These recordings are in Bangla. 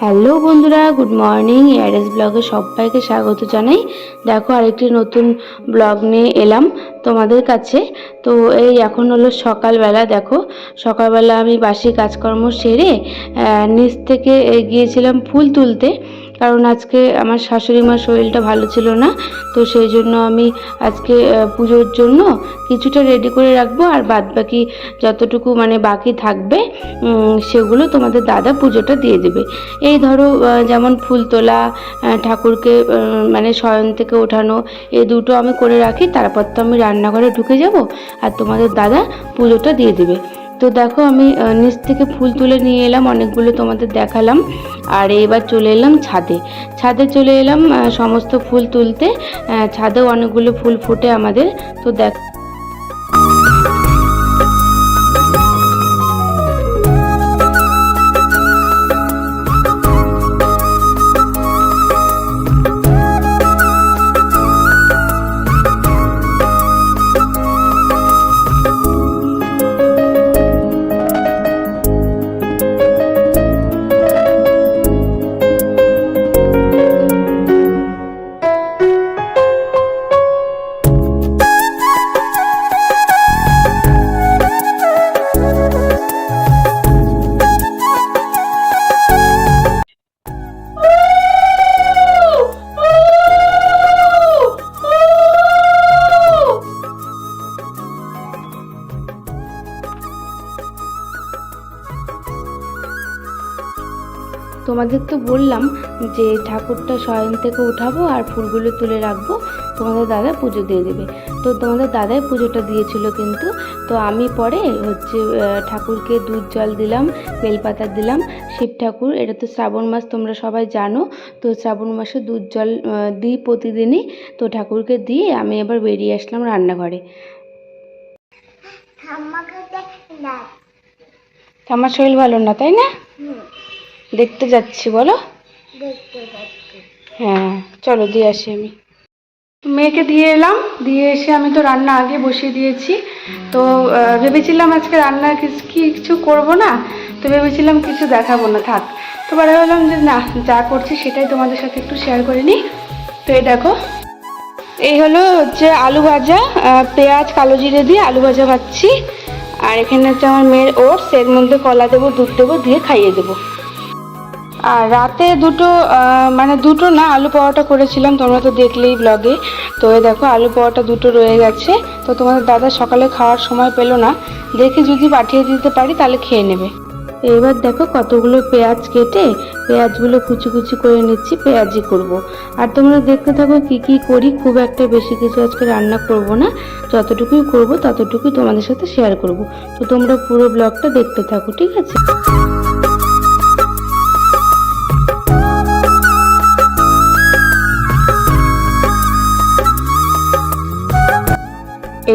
হ্যালো বন্ধুরা, গুড মর্নিং। এয়ারেস ব্লগে সবাইকে স্বাগত জানাই। দেখো, আরেকটি নতুন ব্লগ নিয়ে এলাম তোমাদের কাছে। তো এই এখন হলো সকালবেলা, দেখো। সকালবেলা আমি বাসি কাজকর্ম সেরে নিচ থেকে গিয়েছিলাম ফুল তুলতে। কারণ আজকে আমার শাশুড়ি মার শরীরটা ভালো ছিল না, তো সেই জন্য আমি আজকে পুজোর জন্য কিছুটা রেডি করে রাখব আর বাদ বাকি যতটুকু মানে বাকি থাকবে সেগুলো তোমাদের দাদা পুজোটা দিয়ে দেবে। এই ধরো যেমন ফুল তোলা ঠাকুরকে মানে শয়ন থেকে ওঠানো, এই দুটো আমি করে রাখি, তারপর তো আমি রান্নাঘরে ঢুকে যাব আর তোমাদের দাদা পুজোটা দিয়ে দেবে। তো দেখো আমি নিচ থেকে ফুল তুলে নিয়ে এলাম, অনেকগুলো তোমাদের দেখালাম। আর এবার চলে এলাম ছাদে। ছাদে চলে এলাম সমস্ত ফুল তুলতে। ছাদেও অনেকগুলো ফুল ফুটে আমাদের। তো দেখ তোমাদের তো বললাম যে ঠাকুরটা শয়ন থেকে উঠাবো আর ফুলগুলো তুলে রাখব তোমাদের দাদা পুজো দিয়ে দেবে। তো তোমাদের দাদাই পুজোটা দিয়েছিল কিন্তু তো আমি পরে হচ্ছে ঠাকুরকে দুধ জল দিলাম বেলপাতা দিলাম শিব ঠাকুর এটা তো শ্রাবণ মাস তোমরা সবাই জানো তো শ্রাবণ মাসে দুধ জল দিই প্রতিদিনই তো ঠাকুরকে দিয়ে আমি এবার বেরিয়ে আসলাম রান্নাঘরে। আমার শরীর ভালো না তাই না? দেখতে যাচ্ছি বলো? হ্যাঁ চলো দিয়ে আসি আমি। মেয়েকে দিয়ে এলাম দিয়ে এসে আমি তো রান্না আগে বসিয়ে দিয়েছি। তো ভেবেছিলাম আজকে রান্না কিছু কি কিছু করব না তো ভেবেছিলাম কিছু দেখাবো না থাক। তো পরে ভাবলাম যে না যা করছি সেটাই তোমাদের সাথে একটু শেয়ার করে নিই। তো এই দেখো এই হলো হচ্ছে আলু ভাজা পেঁয়াজ কালো জিরে দিয়ে আলু ভাজা ভাজছি। আর এখানে হচ্ছে আমার মেয়ের ওটস এর মধ্যে কলা দেবো দুধ দেবো দিয়ে খাইয়ে দেবো। আর রাতে দুটো মানে দুটো না, আলু পরোটা করেছিলাম, তোমরা তো দেখলেই ব্লগে তো দেখো, আলু পরোটা দুটো রয়ে গেছে। তো তোমাদের দাদা সকালে খাওয়ার সময় পেল না। দেখে যদি পাঠিয়ে দিতে পারি, তাহলে খেয়ে নেবে। এবার দেখো কতগুলো পেঁয়াজ কেটে, পেঁয়াজগুলো কুচি কুচি করে নিচ্ছি পেঁয়াজি করব। আর তোমরা দেখতে থাকো কি কি করি, খুব একটা বেশি কিছু আজকে রান্না করব না। যতটুকুই করব, ততটুকুই তোমাদের সাথে শেয়ার করব। তো তোমরা পুরো ব্লগটা দেখতে থাকো, ঠিক আছে?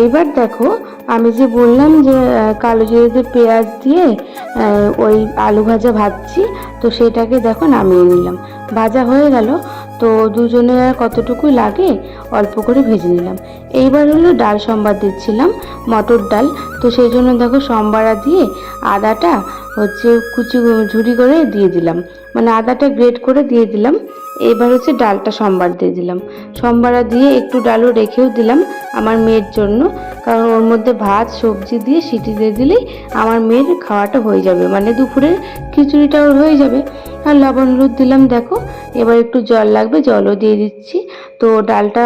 এইবার দেখো, আমি যে বললাম যে কালো জিরেতে পেঁয়াজ দিয়ে ওই আলু ভাজা ভাজছি, তো সেটাকে দেখো নামিয়ে নিলাম। ভাজা হয়ে গেল, তো দুজনে আর কতটুকু লাগে, অল্প করে ভেজে নিলাম। এইবার হলো ডাল সম্বার দিচ্ছিলাম, মটর ডাল। তো সেই জন্য দেখো সম্বারা দিয়ে আদাটা হচ্ছে কুচি ঝুড়ি করে দিয়ে দিলাম। মানে আদাটা গ্রেট করে দিয়ে দিলাম। এবার হচ্ছে ডালটা সম্বার দিয়ে দিলাম। সম্বারা দিয়ে একটু ডালও রেখেও দিলাম আমার মেয়ের জন্য। কারণ ওর মধ্যে ভাত, সবজি দিয়ে সিটি দিয়ে দিলেই আমার মেয়ের খাওয়াটা হয়ে যাবে। মানে দুপুরের খিচুড়িটা ওর হয়ে যাবে। আর লবণ হলুদ দিলাম, দেখো। এবার একটু জল লাগবে, জলও দিয়ে দিচ্ছি। তো ডালটা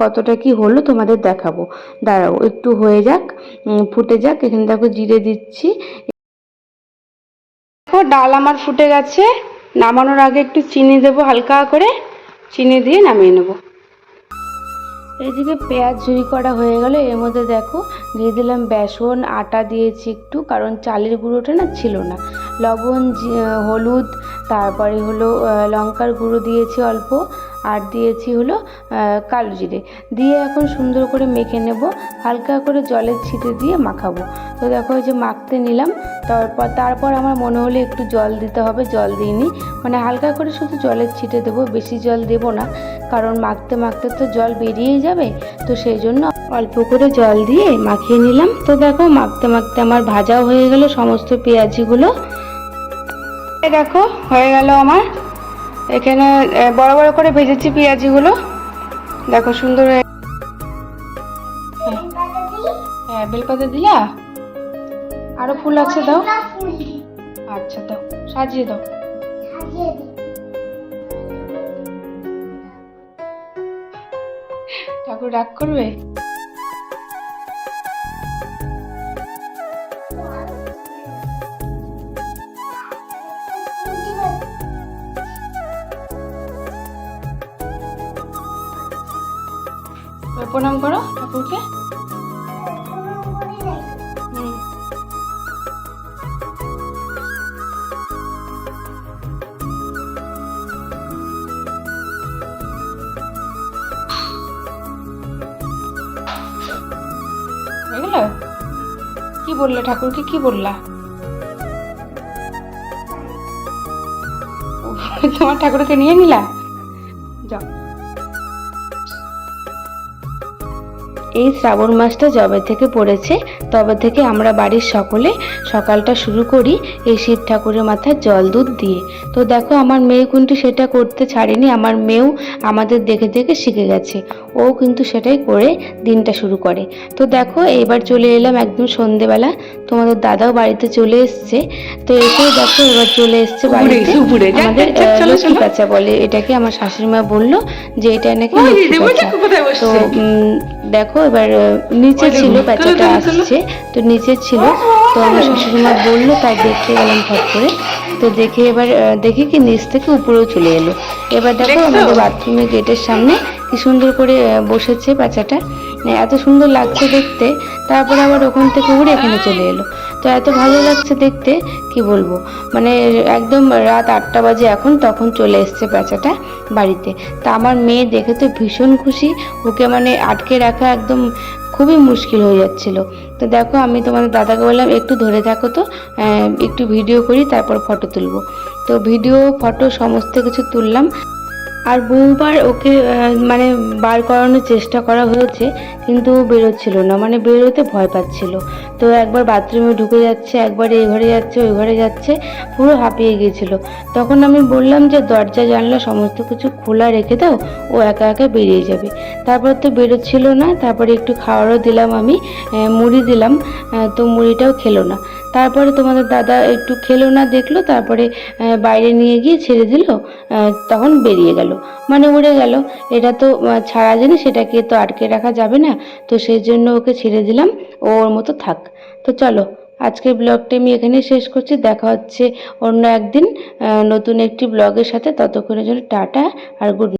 কতটা কি হলো তোমাদের দেখাবো। দাঁড়াও, একটু হয়ে যাক ফুটে যাক। এখানে দেখো জিরে দিচ্ছি। ডাল আমার ফুটে গেছে। নামানোর আগে একটু চিনি দেবো, হালকা করে চিনি দিয়ে নামিয়ে নেব। এদিকে পেঁয়াজ ঝুরি করা হয়ে গেল, এর মধ্যে দেখো দিয়ে দিলাম বেসন, আটা দিয়েছি একটু, কারণ চালের গুঁড়োটা না ছিল না। লবণ হলুদ, তারপরে হলো লঙ্কার গুঁড়ো দিয়েছি অল্প, আর দিয়েছি হলো কালো জিরে। দিয়ে এখন সুন্দর করে মেখে নেব, হালকা করে জলের ছিটে দিয়ে মাখাবো। তো দেখো ওই যে মাখতে নিলাম, তারপর তারপর আমার মনে হলো একটু জল দিতে হবে, জল দিইনি। মানে হালকা করে শুধু জলের ছিটে দেবো, বেশি জল দেবো না, কারণ মাখতে মাখতে তো জল বেরিয়েই যাবে। তো সেই জন্য অল্প করে জল দিয়ে মাখিয়ে নিলাম। তো দেখো, মাখতে মাখতে আমার ভাজাও হয়ে গেল, সমস্ত পেঁয়াজিগুলো। দেখো, হয়ে গেল আমার। এখানে বড় বড় করে ভেজেছি পেঁয়াজিগুলো। দেখো, সুন্দর হয়ে হ্যাঁ বেলপাতা দিলা আরও ফুল আছে দাও। আচ্ছা দাও, সাজিয়ে দাও। ঠাকুর রাগ করবে? প্রণাম করো ঠাকুরকে। কি বললে ঠাকুরকে? কি বললা? তোমার ঠাকুরকে নিয়ে নিলা? যাও। এই শ্রাবণ মাসটা যবে থেকে পড়েছে তবে থেকে আমরা বাড়ির সকলে সকালটা শুরু করি এই শিব ঠাকুরের মাথায় জল দুধ দিয়ে। তো দেখো আমার মেয়ে কিন্তু সেটা করতে ছাড়েনি আমার মেয়েও আমাদের দেখে দেখে শিখে গেছে। ও কিন্তু সেটাই করে দিনটা শুরু করে। তো দেখো এবার চলে এলাম একদম সন্ধেবেলা তোমাদের দাদাও বাড়িতে চলে এসছে। তো এসে দেখো এবার চলে এসছে বাড়িতে। আমাদের লক্ষ্মী। কাঁচা বলে এটাকে আমার শাশুড়ি মা বলল যে এটা নাকি লক্ষ্মী কাঁচা। তো দেখো এবার নিচে ছিল বাচ্চাটা। আসছে। তো নিচে ছিল। তো আমার শাশুড়িমা বলল তাই দেখতে গেলাম ফট করে। তো দেখে এবার দেখি কি নিচ থেকে উপরেও চলে এলো। এবার দেখো আমাদের বাথরুমের গেটের সামনে কি সুন্দর করে বসেছে মানে এত সুন্দর লাগছে দেখতে। তারপরে আবার ওখান থেকে উড়ে এখানে চলে এলো। তো এত ভালো লাগছে দেখতে, কি বলব? মানে একদম রাত আটটা বাজে এখন, তখন চলে এসছে প্যাঁচাটা বাড়িতে। তা আমার মেয়ে দেখে তো ভীষণ খুশি। ওকে মানে আটকে রাখা একদম খুবই মুশকিল হয়ে যাচ্ছিল। তো দেখো, আমি তোমাদের দাদাকে বললাম, একটু ধরে থাকো তো একটু ভিডিও করি, তারপর ফটো তুলবো। তো ভিডিও ফটো সমস্ত কিছু তুললাম। আর বহুবার ওকে মানে বার করানোর চেষ্টা করা হয়েছে, কিন্তু বেরোচ্ছিল না মানে বেরোতে ভয় পাচ্ছিল। তো একবার বাথরুমে ঢুকে যাচ্ছে, একবার এই ঘরে যাচ্ছে, ওই ঘরে যাচ্ছে, পুরো হাঁপিয়ে গিয়েছিল। তখন আমি বললাম যে, দরজা, জানলা সমস্ত কিছু খোলা রেখে দাও, ও একা একা বেরিয়ে যাবে। তারপর তো বেরোচ্ছিল না, তারপরে একটু খাওয়ারও দিলাম আমি মুড়ি দিলাম তো মুড়িটাও খেলো না। তারপরে তোমাদের দাদা একটু খেলো না, দেখল, তারপরে বাইরে নিয়ে গিয়ে ছেড়ে দিল তখন বেরিয়ে গেল। মানে উড়ে গেল। এটা তো ছাড়া জিনিস সেটাকে তো আটকে রাখা যাবে না। তো সেই জন্য ওকে ছেড়ে দিলাম। ওর মতো থাক। তো চলো, আজকের ব্লগটা আমি এখানেই শেষ করছি। দেখা হচ্ছে অন্য একদিন নতুন একটি ব্লগের সাথে। ততক্ষণের জন্য টাটা আর গুড